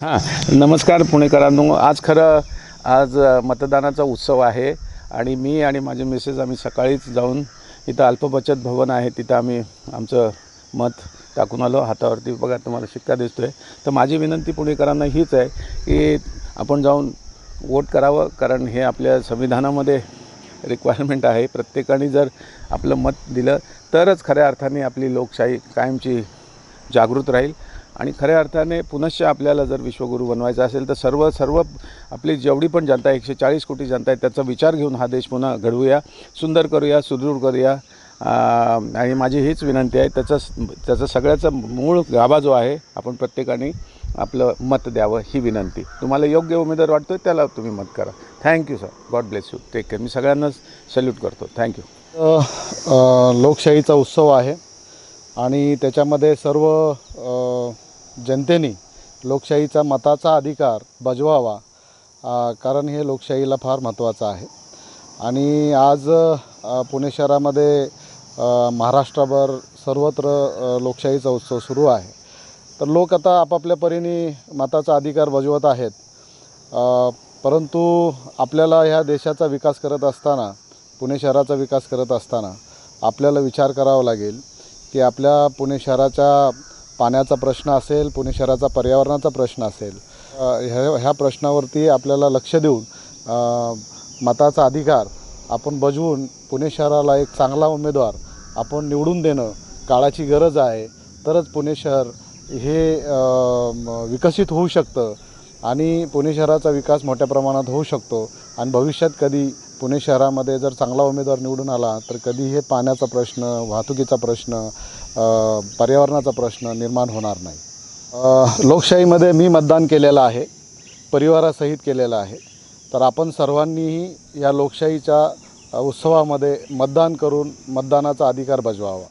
हां नमस्कार पुणेकरांनो. आज खरं आज मतदानाचा उत्सव आहे आणि मी आणि माझे मिसेस आम्ही सकाळीच जाऊन इथं अल्पबचत भवन आहे. तिथं आम्ही आमचं मत टाकून आलो. हातावरती बघा तुम्हाला शिक्का दिसतो आहे तर माझी विनंती पुणेकरांना हीच आहे की आपण जाऊन वोट करावं कारण हे आपल्या संविधानामध्ये रिक्वायरमेंट आहे. प्रत्येकाने जर आपलं मत दिलं तरच खऱ्या अर्थाने आपली लोकशाही कायमची जागृत राहील. आणि खऱ्या अर्थाने पुनश्च आपल्याला जर विश्वगुरू बनवायचा असेल तर सर्व सर्व आपली जेवढी पण जनता आहे एकशे चाळीस कोटी जनता आहे त्याचा विचार घेऊन हा देश पुन्हा घडवूया सुंदर करूया सुदृढ करूया. आणि माझी हीच विनंती आहे त्याचं त्याचं सगळ्याचा मूळ गाभा जो आहे आपण प्रत्येकाने आपलं मत द्यावं ही विनंती. तुम्हाला योग्य उमेदवार वाटतो आहे त्याला तुम्ही मत करा. Thank you sir God bless you take care मी सगळ्यांनाच सल्यूट करतो. थँक्यू लोकशाहीचा उत्सव आहे आणि त्याच्यामध्ये सर्व जनतेने लोकशाहीचा मताचा अधिकार बजवावा कारण हे लोकशाहीला फार महत्त्वाचं आहे. आणि आज पुणे शहरामध्ये महाराष्ट्राभर महाराष्ट्रभर सर्वत्र लोकशाहीचा उत्सव सुरू आहे. तर लोक आता आपापल्या परीने मताचा अधिकार बजवत आहेत. परंतु आपल्याला ह्या देशाचा विकास करत असताना पुणे शहराचा विकास करत असताना आपल्याला विचार करावा लागेल की आपल्या पुणे शहराच्या पाण्याचा प्रश्न असेल पुणे शहराचा पर्यावरणाचा प्रश्न असेल ह्या ह्या प्रश्नावरती आपल्याला लक्ष देऊन मताचा अधिकार आपण बजवून पुणे शहराला एक चांगला उमेदवार आपण निवडून देणं काळाची गरज आहे. तरच पुणे शहर हे विकसित होऊ शकतं आणि पुणे शहराचा विकास मोठ्या प्रमाणात होऊ शकतो आणि भविष्यात कधी पुणे शहरामध्ये जर चांगला उमेदवार निवडून आला तर कधी हे पाण्याचा प्रश्न वाहतुकीचा प्रश्न पर्यावरणाचा प्रश्न निर्माण होणार नाही. लोकशाहीमध्ये मी मतदान केलेलं आहे परिवारासहित केलेलं आहे. तर आपण सर्वांनीही या लोकशाहीच्या उत्सवामध्ये मतदान करून मतदानाचा अधिकार बजवावा.